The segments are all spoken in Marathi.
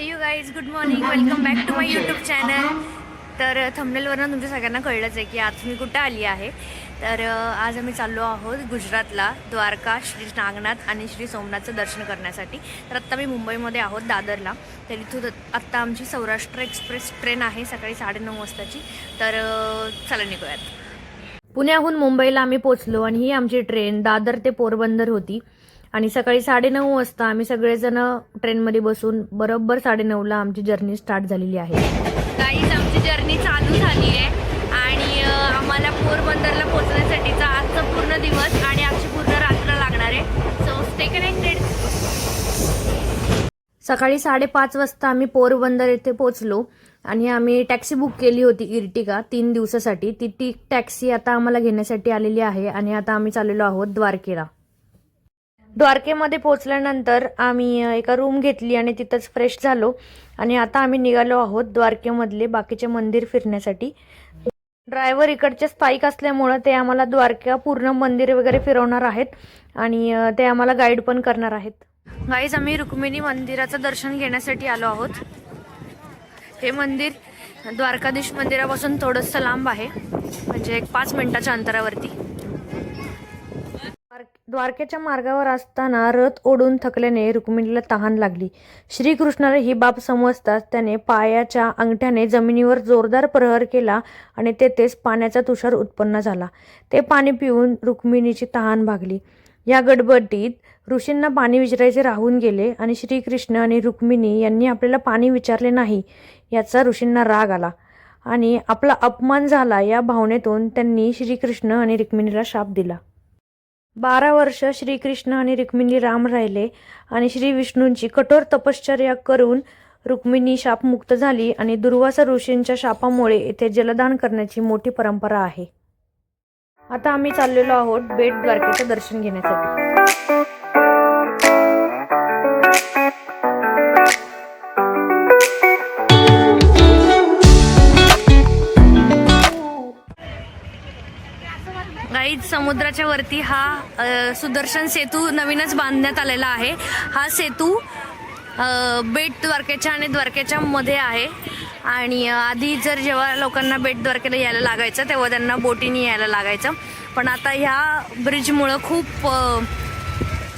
Hey you guys good morning welcome back to my YouTube channel तर uh, थंबनेलवरनं तुमच्या सगळ्यांना कळलंच आहे की आज मी कुठं आली आहे. तर uh, आज आम्ही चाललो आहोत गुजरातला द्वारका श्री नागनाथ आणि श्री सोमनाथचं दर्शन करण्यासाठी. तर आत्ता मी मुंबईमध्ये आहोत दादरला. तर इथून आत्ता आमची सौराष्ट्र एक्सप्रेस ट्रेन आहे सकाळी साडेनऊ वाजताची. तर uh, चला निघूयात. पुण्याहून मुंबईला आम्ही पोचलो आणि ही आमची ट्रेन दादर ते पोरबंदर होती. आणि सकाळी साडेनऊ वाजता आम्ही सगळेजण ट्रेनमध्ये बसून बरोबर साडेनऊला आमची जर्नी स्टार्ट झालेली आहे. काहीच आमची जर्नी चालू झाली आहे आणि आम्हाला पोरबंदरला पोहोचण्यासाठीचा आजचा पूर्ण दिवस आणि आजची पूर्ण रात्र लागणार आहे. सो स्टे कनेक्टेड सकाळी साडेपाच वाजता आम्ही पोरबंदर येथे पोहोचलो आणि आम्ही टॅक्सी बुक केली होती इर्टिगा तीन दिवसासाठी. ती ती टॅक्सी आता आम्हाला घेण्यासाठी आलेली आहे आणि आता आम्ही चाललेलो आहोत द्वारकेला. द्वारकेमध्ये पोहोचल्यानंतर आम्ही एका रूम घेतली आणि तिथंच फ्रेश झालो. आणि आता आम्ही निघालो आहोत द्वारकेमधले बाकीचे मंदिर फिरण्यासाठी. ड्रायव्हर इकडचे स्थायिक असल्यामुळं ते आम्हाला द्वारका पूर्ण मंदिर वगैरे फिरवणार आहेत आणि ते आम्हाला गाईड पण करणार आहेत. गाईज आम्ही रुक्मिणी मंदिराचं दर्शन घेण्यासाठी आलो आहोत. हे मंदिर द्वारकाधीश मंदिरापासून थोडंसं लांब आहे. म्हणजे एक पाच मिनिटाच्या अंतरावरती. द्वारकेच्या मार्गावर असताना रथ ओढून थकल्याने रुक्मिणीला तहान लागली. श्रीकृष्णाला ही बाब समजताच त्याने पायाच्या अंगठ्याने जमिनीवर जोरदार प्रहार केला आणि तेथेच पाण्याचा तुषार उत्पन्न झाला. ते पाणी पिऊन रुक्मिणीची तहान भागली. या गडबडीत ऋषींना पाणी विचारायचे राहून गेले आणि श्रीकृष्ण आणि रुक्मिणी यांनी आपल्याला पाणी विचारले नाही याचा ऋषींना राग आला आणि आपला अपमान झाला या भावनेतून त्यांनी श्रीकृष्ण आणि रुक्मिणीला शाप दिला. बारा वर्ष श्रीकृष्ण आणि रुक्मिणी राम राहिले आणि श्री विष्णूंची कठोर तपश्चर्या करून रुक्मिणी शापमुक्त झाली आणि दुर्वासा ऋषींच्या शापामुळे येथे जलदान करण्याची मोठी परंपरा आहे. आता आम्ही चाललेलो आहोत बेट द्वारकेचं दर्शन घेण्यासाठी. गाईज समुद्राच्या वरती हा अ, सुदर्शन सेतू नवीनच बांधण्यात आलेला आहे. हा सेतू अ, बेट द्वारकेच्या आणि द्वारकेच्या मध्ये आहे. आणि अ, आधी जर जेव्हा लोकांना बेट द्वारकेला यायला लागायचं तेव्हा त्यांना बोटीने यायला लागायचं. पण आता ह्या ब्रिजमुळं खूप अ,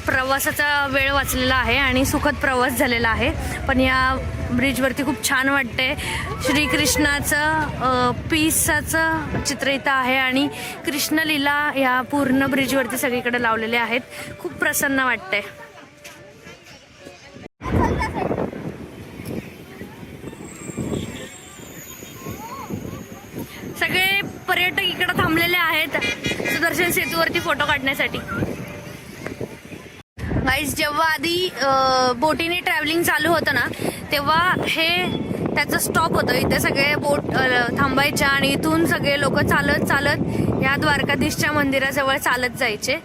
प्रवासाचा वेळ वाचलेला आहे आणि सुखद प्रवास झालेला आहे. पण या ब्रिजवरती खूप छान वाटते. श्रीकृष्णाचं पीसाचं चित्र इथं आहे आणि कृष्णलीला या पूर्ण ब्रिजवरती सगळीकडे लावलेले आहेत. खूप प्रसन्न वाटते. सगळे पर्यटक इकडे थांबलेले आहेत. सुदर्शन सेतूवरती फोटो काढण्यासाठी. गाईज जेव्हा आधी बोटीने ट्रॅव्हलिंग चालू होतं ना तेव्हा हे त्याचं स्टॉप होतं. इथे सगळे बोट थांबायच्या आणि इथून सगळे लोक चालत चालत या द्वारकाधीशच्या मंदिराजवळ चालत जायचे.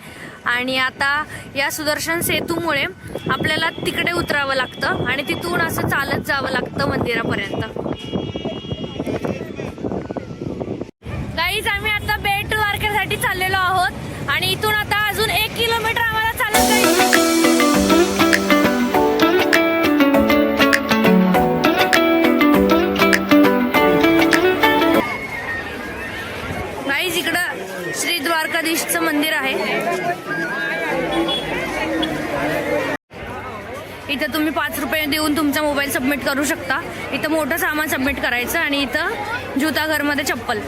आणि आता या सुदर्शन सेतूमुळे आपल्याला तिकडे उतरावं लागतं आणि तिथून असं चालत जावं लागतं मंदिरापर्यंत. तुमचा मोबाईल सबमिट करू शकता. इथं मोठं सामान सबमिट करायचं आणि इथं जुताघरमध्ये चप्पल.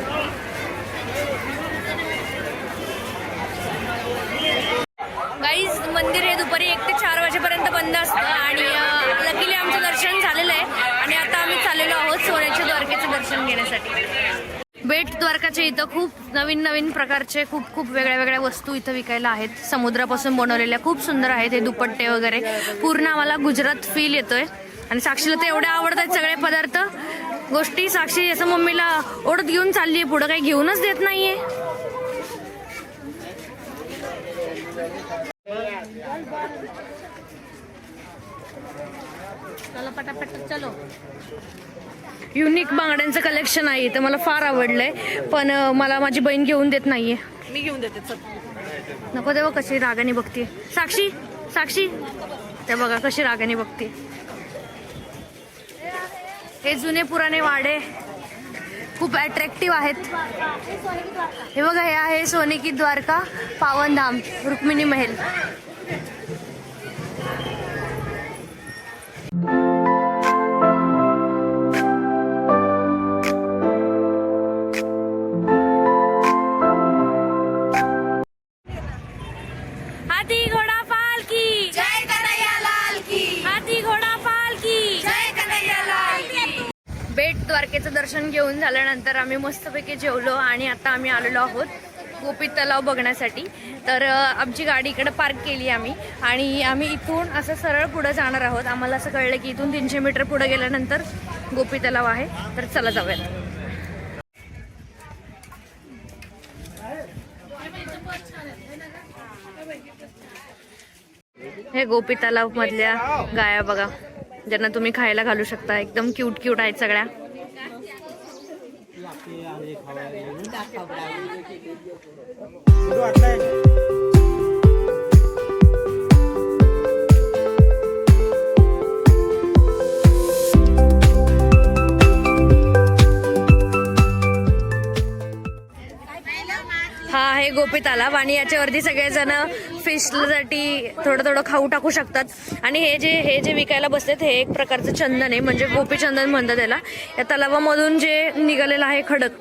गाईज मंदिर हे दुपारी एक ते चार वाजेपर्यंत बंद असतं आणि लकीली आमचं दर्शन झालेलं आहे. आणि आता आम्ही चाललेलो आहोत सोन्याच्या द्वारकेचं दर्शन घेण्यासाठी. बेट द्वारकाच्या इथं खूप नवीन नवीन प्रकारचे खूप खूप वेगळ्या वेगळ्या वस्तू इथं विकायला आहेत. समुद्रापासून बनवलेल्या खूप सुंदर आहेत हे दुपट्टे वगैरे. पूर्ण आम्हाला गुजरात फील येतोय. आणि साक्षीला तर एवढे आवडतात सगळे पदार्थ. गोष्टी साक्षी असं मम्मीला ओढत घेऊन चालली आहे पुढं काही घेऊनच देत नाहीये. चला पटापट चलो. युनिक बांगड्यांचं कलेक्शन आहे तर मला फार आवडलंय. पण मला माझी बहीण घेऊन देत नाहीये. मी घेऊन देते चल. नको तेव्हा कशी रागाने बघते साक्षी साक्षी. ते बघा कशी रागाने बघते हे जुने पुराने वाडे खूप अट्रॅक्टिव्ह आहेत. हे बघा हे आहे सोने की द्वारका पावनधाम रुक्मिणी महल. तर आम्ही मस्तपैकी जेवलो आणि आता आम्ही आलेलो आहोत गोपी तलाव बघण्यासाठी. तर आमची गाडी इकडे पार्क केली आम्ही आणि आम्ही इथून असं सरळ पुढं जाणार आहोत. आम्हाला असं कळलं की इथून तीनशे मीटर पुढे गेल्यानंतर गोपी तलाव आहे. तर चला जाऊयात. हे गोपी तलाव मधल्या गाया बघा ज्यांना तुम्ही खायला घालू शकता. एकदम क्यूट क्यूट आहेत सगळ्या. do Atlético. हा आहे गोपी तलाव आणि याच्यावरती सगळेजण फिशसाठी थोडं थोडं खाऊ टाकू शकतात. आणि हे जे हे जे विकायला बसलेत हे एक प्रकारचं चंदन आहे. म्हणजे गोपी चंदन म्हणतात त्याला. या तलावामधून जे निघालेलं आहे खडक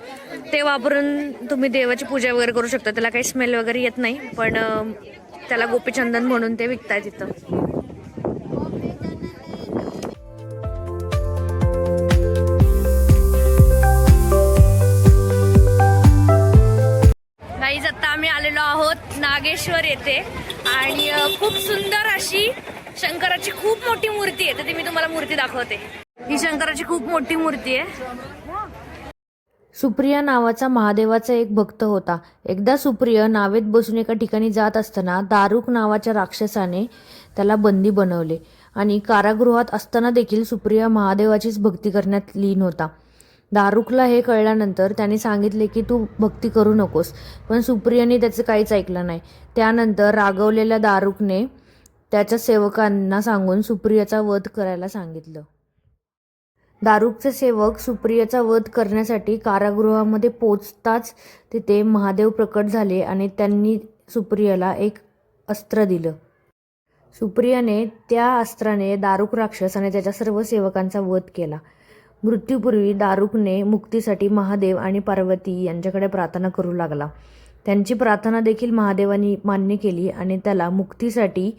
ते वापरून तुम्ही देवाची पूजा वगैरे करू शकता. त्याला काही स्मेल वगैरे येत नाही पण त्याला गोपीचंदन म्हणून ते विकतात तिथं. गाईज आता आम्ही आलेलो आहोत नागेश्वर येथे. आणि खूप सुंदर अशी शंकराची खूप मोठी मूर्ती आहे. तर ती मी तुम्हाला मूर्ती दाखवते. ही शंकराची खूप मोठी मूर्ती आहे. सुप्रिया नावाचा महादेवाचा एक भक्त होता. एकदा सुप्रिया नावेत बसून एका ठिकाणी जात असताना दारुक नावाच्या राक्षसाने त्याला बंदी बनवले. आणि कारागृहात असताना देखील सुप्रिया महादेवाचीच भक्ती करण्यात लीन होता. दारुकला हे कळल्यानंतर त्याने सांगितले की तू भक्ती करू नकोस. पण सुप्रियाने त्याचं काहीच ऐकलं नाही. त्यानंतर रागवलेल्या दारुकने त्याच्या सेवकांना सांगून सुप्रियाचा वध करायला सांगितलं. दारुकचे सेवक सुप्रियाचा वध करण्यासाठी कारागृहामध्ये पोचताच तिथे महादेव प्रकट झाले आणि त्यांनी सुप्रियाला एक अस्त्र दिलं. सुप्रियाने त्या अस्त्राने दारुक राक्षस आणि त्याच्या सर्व सेवकांचा वध केला. मृत्यूपूर्वी दारुकने मुक्तीसाठी महादेव आणि पार्वती यांच्याकडे प्रार्थना करू लागला. त्यांची प्रार्थना देखील महादेवानी मान्य केली आणि त्याला मुक्तीसाठी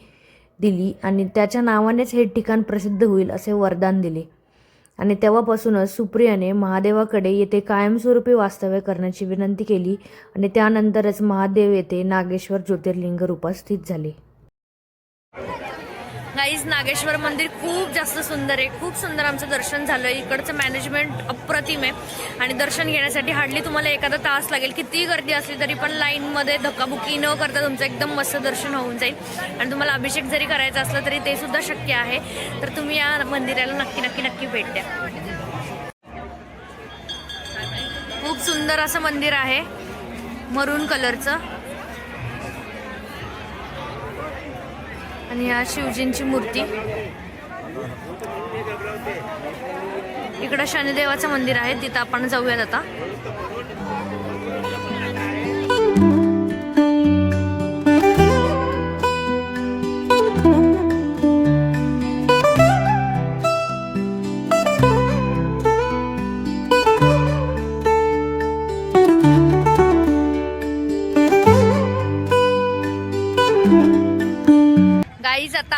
दिली आणि त्याच्या नावानेच हे ठिकाण प्रसिद्ध होईल असे वरदान दिले. आणि तेव्हापासूनच सुप्रियाने महादेवाकडे येथे कायमस्वरूपी वास्तव्य करण्याची विनंती केली आणि त्यानंतरच महादेव येथे नागेश्वर ज्योतिर्लिंग रूपात स्थित झाले. गाईज नागेश्वर मंदिर खूप जास्त सुंदर आहे. खूप सुंदर आमचं दर्शन झालं इकडचं मॅनेजमेंट अप्रतिम आहे. आणि दर्शन घेण्यासाठी हार्डली तुम्हाला एखादा तास लागेल. कितीही गर्दी असली तरी पण लाईनमध्ये धक्काबुक्की न करता तुमचं एकदम मस्त दर्शन होऊन जाईल. आणि तुम्हाला अभिषेक जरी करायचा असला तरी ते सुद्धा शक्य आहे. तर तुम्ही या मंदिराला नक्की नक्की नक्की भेट द्या. खूप सुंदर असं मंदिर आहे. मरून कलरचं आणि या शिवजींची मूर्ती. इकडं शनिदेवाचं मंदिर आहे तिथं आपण जाऊयात आता.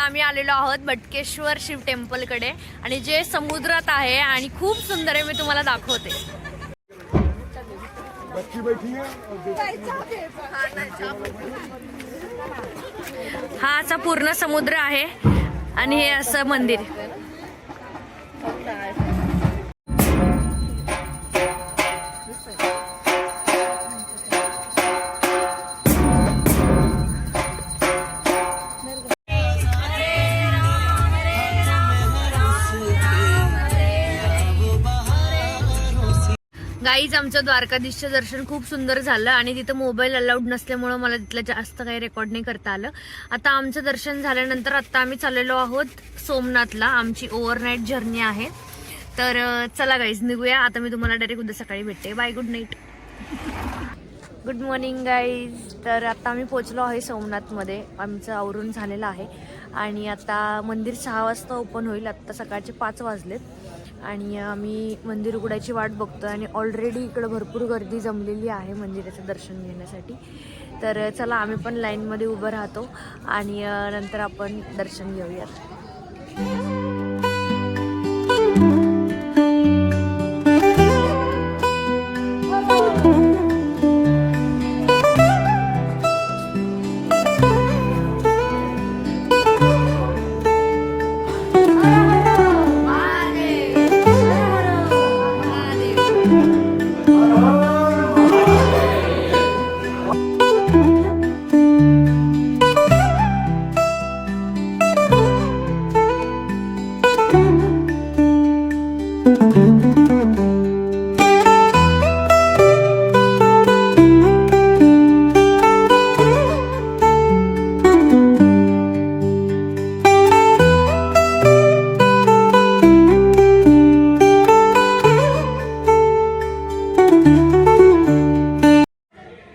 आम्ही आलेलो आहोत बटकेश्वर शिव टेम्पलकडे. आणि जे समुद्रात आहे आणि खूप सुंदर आहे मी तुम्हाला दाखवते. हा असा पूर्ण समुद्र आहे आणि हे असं मंदिर. गाईज आमचं द्वारकाधीशचं दर्शन खूप सुंदर झालं आणि तिथं मोबाईल अलाउड नसल्यामुळं मला तिथलं जास्त काही रेकॉर्ड नाही करता आलं. आता आमचं दर्शन झाल्यानंतर आता आम्ही चाललेलो आहोत सोमनाथला. आमची ओव्हरनाईट जर्नी आहे. तर चला गाईज निघूया. आता मी तुम्हाला डायरेक्ट उद्या सकाळी भेटते. Bye good night good morning guys तर आता आम्ही पोचलो आहे सोमनाथमध्ये. आमचं आवरून झालेलं आहे. आणि आता मंदिर सहा वाजता ओपन होईल. आत्ता सकाळचे पाच वाजलेत. आणि आम्ही मंदिर उघडायची वाट बघतो आणि ऑलरेडी इकडं भरपूर गर्दी जमलेली आहे मंदिराचं दर्शन घेण्यासाठी. तर चला आम्ही पण लाईनमध्ये उभं राहतो आणि नंतर आपण दर्शन घेऊयात.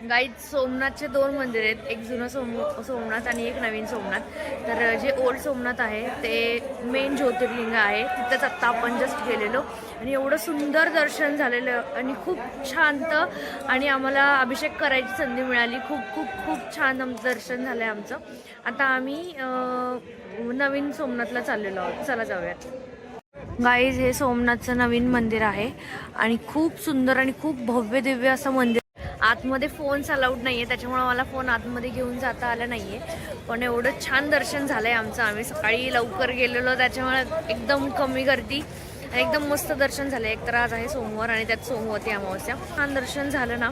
गाईज सोमनाथचे दोन मंदिर आहेत. एक जुनं सोम सोमनाथ आणि एक नवीन सोमनाथ. तर जे ओल्ड सोमनाथ आहे ते मेन ज्योतिर्लिंग आहे. तिथंच आत्ता आपण जस्ट गेलेलो. आणि एवढं सुंदर दर्शन झालेलं आणि खूप शांत आणि आम्हाला अभिषेक करायची संधी मिळाली. खूप खूप खूप छान आमचं दर्शन झालं आहे आमचं. आता आम्ही नवीन सोमनाथला चाललेलो आहोत. चला जाऊयात. गाईज हे सोमनाथचं नवीन मंदिर आहे. आणि खूप सुंदर आणि खूप भव्य दिव्य असं मंदिर आतमध्ये फोन्स अलाउड नाही आहे त्याच्यामुळं मला फोन आतमध्ये घेऊन जाता आला नाही आहे पण एवढं छान दर्शन झालं आहे आमचं. आम्ही सकाळी लवकर गेलेलो. त्याच्यामुळे एकदम कमी गर्दी आणि एकदम मस्त दर्शन झालं एक तर आज आहे सोमवार आणि त्यात सोमवती अमावस्या. छान दर्शन झालं ना.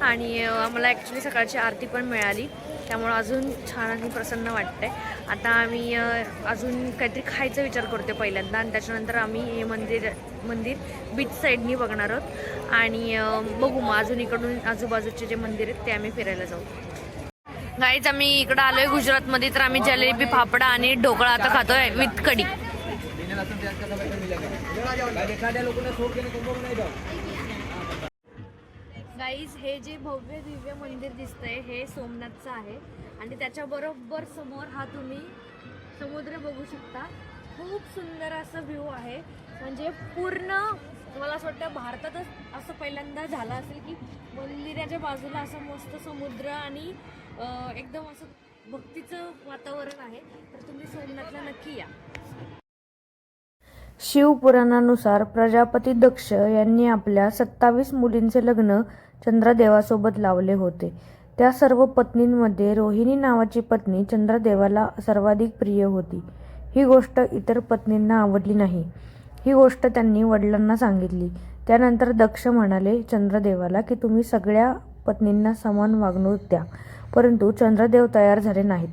आणि आम्हाला ॲक्च्युली सकाळची आरती पण मिळाली. त्यामुळं अजून छान आणि प्रसन्न वाटतंय. आता आम्ही अजून काहीतरी खायचा विचार करतो पहिल्यांदा आणि त्याच्यानंतर आम्ही हे मंदिर मंदिर बीच साईडनी बघणार आहोत. आणि बघू मग अजून इकडून आजूबाजूचे जे मंदिर आहेत ते आम्ही फिरायला जाऊ. गाईच आम्ही इकडं आलोय गुजरातमध्ये तर आम्ही जलेबी फापडा आणि ढोकळा आता खातोय विथ कढी. गाईज हे जे भव्य दिव्य मंदिर दिसतंय हे सोमनाथचं आहे. आणि त्याच्या बरोबर समोर हा तुम्ही समुद्र बघू शकता. खूप सुंदर असं व्ह्यू आहे. म्हणजे पूर्ण मला असं वाटतं भारतातच असं पहिल्यांदा झालं असेल की मंदिराच्या बाजूला असं मस्त समुद्र आणि एकदम असं भक्तीचं वातावरण आहे. तर तुम्ही सोमनाथला नक्की या. शिवपुराणानुसार प्रजापती दक्ष यांनी आपल्या सत्तावीस मुलींचे लग्न चंद्रदेवासोबत लावले होते. त्या सर्व पत्नींमध्ये रोहिणी नावाची पत्नी चंद्रदेवाला सर्वाधिक प्रिय होती. ही गोष्ट इतर पत्नींना आवडली नाही. ही गोष्ट त्यांनी वडिलांना सांगितली. त्यानंतर दक्ष म्हणाले चंद्रदेवाला की तुम्ही सगळ्या पत्नींना समान वागणूक द्या. परंतु चंद्रदेव तयार झाले नाहीत.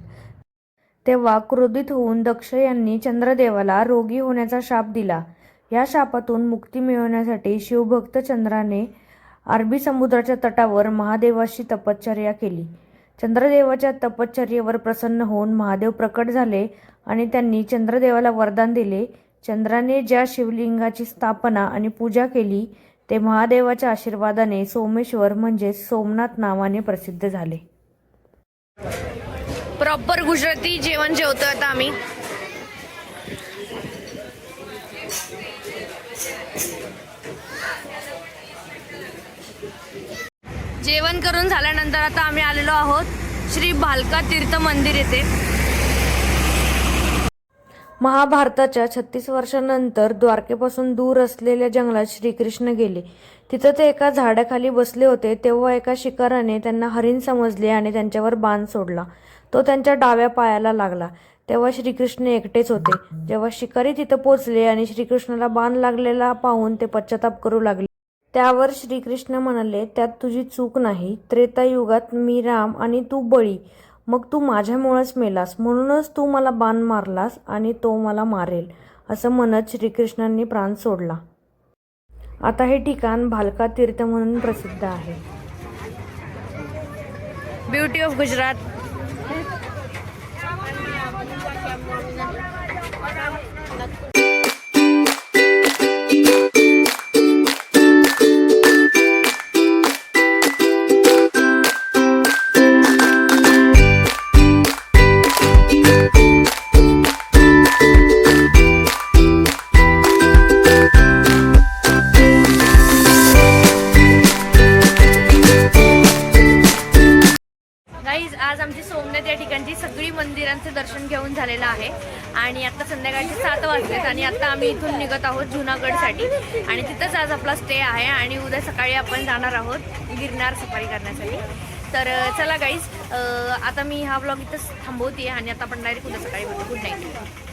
तेव्हा क्रोधित होऊन दक्ष यांनी चंद्रदेवाला रोगी होण्याचा शाप दिला. या शापातून मुक्ती मिळवण्यासाठी शिवभक्त चंद्राने अरबी समुद्राच्या तटावर महादेवाशी तपश्चर्या केली. चंद्रदेवाच्या तपश्चर्येवर प्रसन्न होऊन महादेव प्रकट झाले आणि त्यांनी चंद्रदेवाला वरदान दिले. चंद्राने ज्या शिवलिंगाची स्थापना आणि पूजा केली ते महादेवाच्या आशीर्वादाने सोमेश्वर म्हणजे सोमनाथ नावाने प्रसिद्ध झाले. प्रॉपर गुजराती जेवण जेवतो आता आम्ही. जेवण करून झाल्यानंतर आता आम्ही आलेलो आहोत श्री भालका तीर्थ मंदिर येथे. महाभारताच्या छत्तीस वर्षानंतर द्वारकेपासून दूर असलेल्या जंगलात श्रीकृष्ण गेले. तिथं ते एका झाडाखाली बसले होते तेव्हा एका शिकाराने त्यांना हरिण समजले आणि त्यांच्यावर बाण सोडला. तो त्यांच्या डाव्या पायाला लागला. तेव्हा श्रीकृष्ण एकटेच होते. जेव्हा शिकारी तिथं पोचले आणि श्रीकृष्णाला बाण लागलेला पाहून ते पश्चाताप करू लागले. त्यावर श्रीकृष्ण म्हणाले त्यात तुझी चूक नाही. त्रेतायुगात मी राम आणि तू बळी. मग तू माझ्यामुळेच मेलास. म्हणूनच तू मला बाण मारलास आणि तो मला मारेल. असं म्हणत श्रीकृष्णांनी प्राण सोडला. आता हे ठिकाण भालका तीर्थ म्हणून प्रसिद्ध आहे. Beauty of Gujarat. निघत आहोत जुनागडसाठी. आणि तिथंच आज आपला स्टे आहे आणि उद्या सकाळी आपण जाणार आहोत गिरणार सफारी करण्यासाठी. तर चला गाईज आता मी हा ब्लॉग इथंच थांबवते आणि आता आपण डायरेक्ट उद्या सकाळी भेटू good night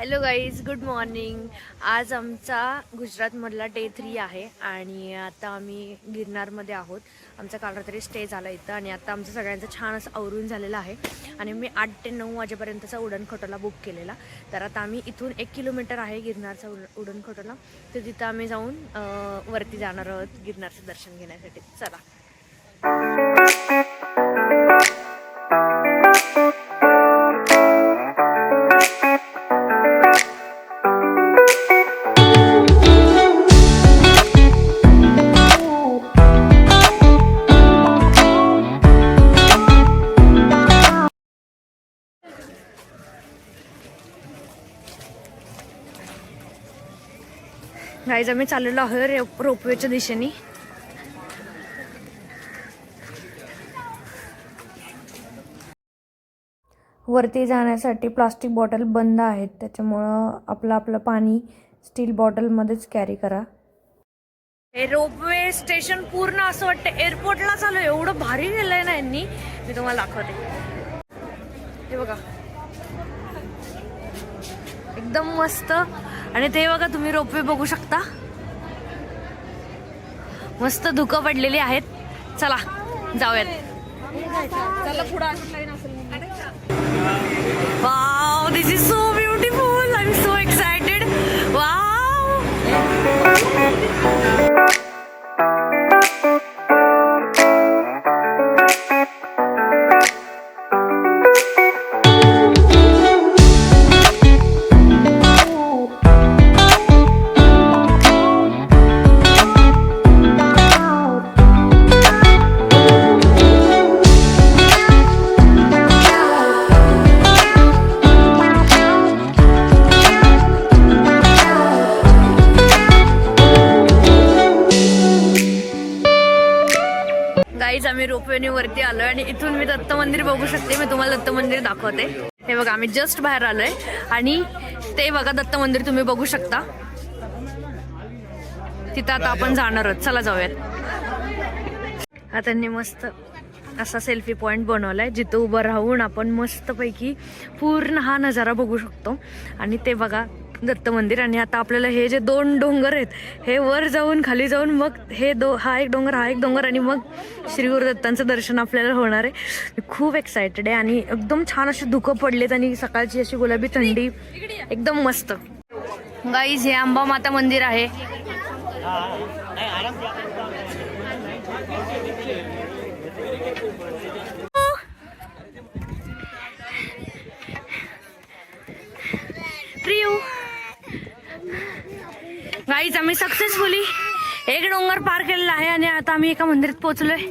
hello guys good morning आज आमचा गुजरातमधला डे थ्री आहे आणि आता आम्ही गिरनारमध्ये आहोत. आमचा काल रात्री स्टे झाला इथं आणि आता आमचं सगळ्यांचं छान असं आवरून झालेलं आहे. आणि मी आठ ते नऊ वाजेपर्यंतचा उडण खटोला बुक केलेला. तर आता आम्ही इथून एक किलोमीटर आहे गिरनारचा उड उडण खटोला तर तिथं आम्ही जाऊन वरती जाणार आहोत गिरनारचं दर्शन घेण्यासाठी. चला. गाईज आम्ही चाललेलो आहोत रो- रोपवेच्या दिशेने. वरती जाण्यासाठी प्लास्टिक बॉटल बंद आहेत. त्याच्यामुळं आपलं आपलं पाणी स्टील बॉटलमध्येच कॅरी करा. हे रोपवे स्टेशन पूर्ण असं वाटतं एअरपोर्टला चालू एवढं भारी गेलंय ना यांनी. मी तुम्हाला दाखवते. हे बघा. एकदम मस्त आणि ते बघा तुम्ही रोपवे बघू शकता. मस्त धुकं पडलेली आहेत. चला जाऊयात. Wow this is so beautiful I am so excited wow guys वरती आलोय आणि इथून मी दत्त मंदिर बघू शकते. मी तुम्हाला दत्त मंदिर दाखवते. हे बघा आम्ही जस्ट बाहेर आलोय. आणि ते बघा दत्त मंदिर तुम्ही बघू शकता. तिथं आता आपण जाणार आहोत. चला जाऊयात. आता त्यांनी मस्त असा सेल्फी पॉइंट बनवलाय जिथं उभं राहून आपण मस्तपैकी पूर्ण हा नजारा बघू शकतो. आणि ते बघा दत्त मंदिर आणि आता आपल्याला हे जे दोन डोंगर आहेत हे वर जाऊन खाली जाऊन मग हे दो हा एक डोंगर हा एक डोंगर आणि मग श्री गुरुदत्तांचं दर्शन आपल्याला होणार आहे. खूप एक्सायटेड आहे आणि एकदम छान असे धुकं पडलेत आणि सकाळची अशी गुलाबी थंडी एकदम मस्त. गाईज हे अंबा माता मंदिर आहे. प्रियू गाईज आम्ही सक्सेसफुली एक डोंगर पार केलेला आहे आणि आता आम्ही एका मंदिरात पोहोचलोय.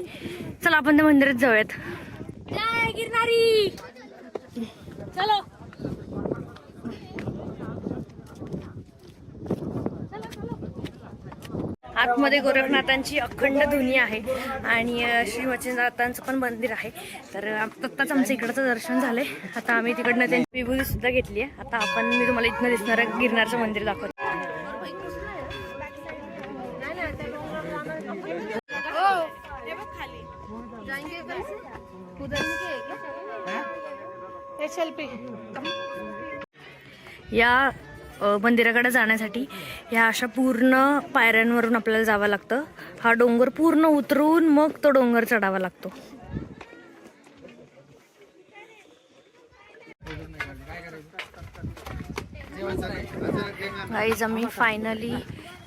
चला आपण त्या मंदिरात जाऊयात. जय गिरनारी! चलो. आतमध्ये गोरखनाथांची अखंड धुनी आहे आणि श्री मच्छिंद्रनाथांचं पण मंदिर आहे. तर आत्ताच आमचं इकडचं दर्शन झालंय. आता आम्ही तिकडनं त्यांची विभूती सुद्धा घेतली आहे. आता आपण मी तुम्हाला इथनं दिसणारं गिरनारचं मंदिर दाखवते. या मंदिराकडे जाण्यासाठी ह्या अशा पूर्ण पायऱ्यांवरून आपल्याला जावं लागतं. हा डोंगर पूर्ण उतरून मग तो डोंगर चढावा लागतो. गाईज आम्ही फायनली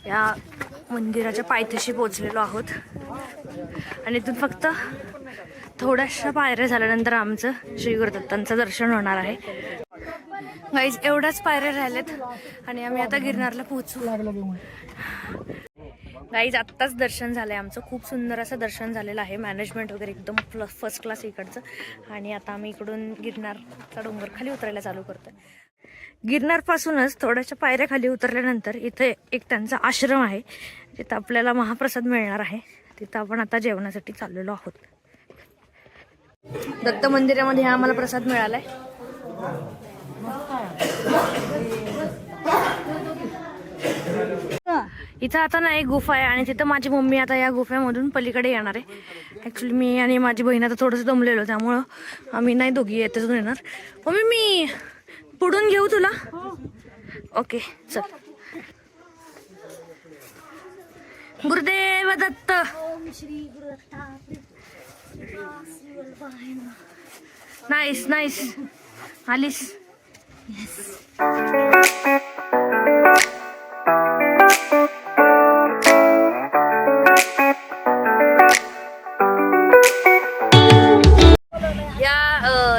या मंदिराच्या पायथ्याशी पोचलेलो आहोत. आणि इथून फक्त थोड्याशा पायऱ्या झाल्यानंतर आमचं श्री गुरुदत्तांचं दर्शन होणार आहे. गाईज एवढ्याच पायऱ्या राहिल्यात आणि आम्ही आता गिरनारला पोहोचू. गाईज आत्ताच दर्शन झालंय आमचं. खूप सुंदर असं दर्शन झालेलं आहे. मॅनेजमेंट वगैरे एकदम प्ल फर्स्ट क्लास इकडचं. आणि आता आम्ही इकडून गिरनारचा डोंगर खाली उतरायला चालू करतो गिरनारपासूनच थोड्याशा पायऱ्या खाली उतरल्यानंतर इथे एक त्यांचा आश्रम आहे. जिथं आपल्याला महाप्रसाद मिळणार आहे. तिथं आपण आता जेवणासाठी चाललेलो आहोत. दत्त मंदिरामध्ये हा आम्हाला प्रसाद मिळालाय. इथं आता ना एक गुफा आहे आणि तिथं माझी मम्मी आता या गुफ्यामधून पलीकडे येणार आहे. ॲक्च्युली मी आणि माझी बहीण आता थोडंसं दमलेलो त्यामुळं आम्ही नाही दोघी येतच येणार. मम्मी मी पुढून घेऊ तुला? ओके चल. गुरुदेव दत्त. नाईस नाईस आलीस. या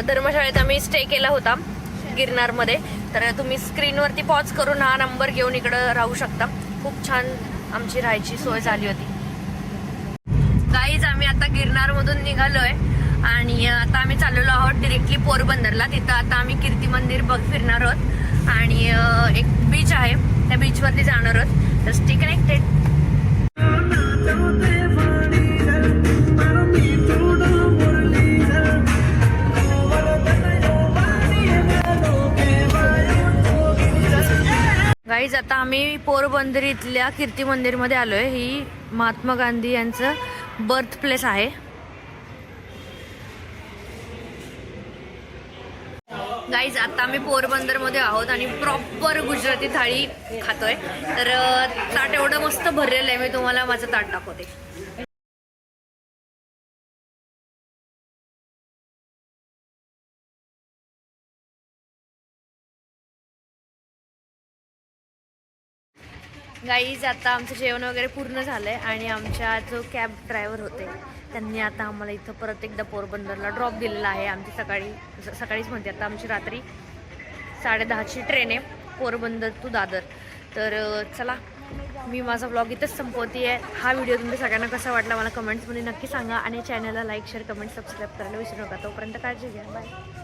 धर्मशाळेत आम्ही स्टे केला होता गिरनारमध्ये. तर तुम्ही स्क्रीनवरती पॉज करून हा नंबर घेऊन इकडं राहू शकता. खूप छान आमची राहायची सोय झाली होती. गाईज आम्ही आता गिरनारमधून निघालोय. आणि आता आम्ही चाललेलो आहोत डिरेक्टली पोरबंदरला. तिथं आता आम्ही कीर्ती मंदिर बघ फिरणार आहोत. आणि एक बीच आहे. त्या बीचवरती जाणार आहोत. तर स्टे कनेक्टेड गाईज आता आम्ही पोरबंदर इथल्या कीर्ती मंदिरमध्ये आलोय. ही महात्मा गांधी यांचं बर्थ प्लेस आहे. गाईज आता आम्ही पोरबंदरमध्ये आहोत आणि प्रॉपर गुजराती थाळी खातोय. तर ताट एवढं मस्त भरलेलं आहे मी तुम्हाला माझं ताट दाखवते. गाईज आता आमचं जेवण वगैरे पूर्ण झालं आहे आणि आमच्या जो कॅब ड्रायव्हर होते त्यांनी आता आम्हाला इथं परत एकदा पोरबंदरला ड्रॉप दिलेला आहे. आमची सकाळी सकाळीच म्हणते आता आमची रात्री साडेदहाची ट्रेन आहे पोरबंदर टू दादर. तर चला मी माझा ब्लॉग इथंच संपवते आहे हा व्हिडिओ तुमच्या सगळ्यांना कसा वाटला मला कमेंट्समध्ये नक्की सांगा. आणि चॅनलला लाईक शेअर कमेंट सबस्क्राईब करायला विसरू नका. तोपर्यंत काळजी घ्या. बाय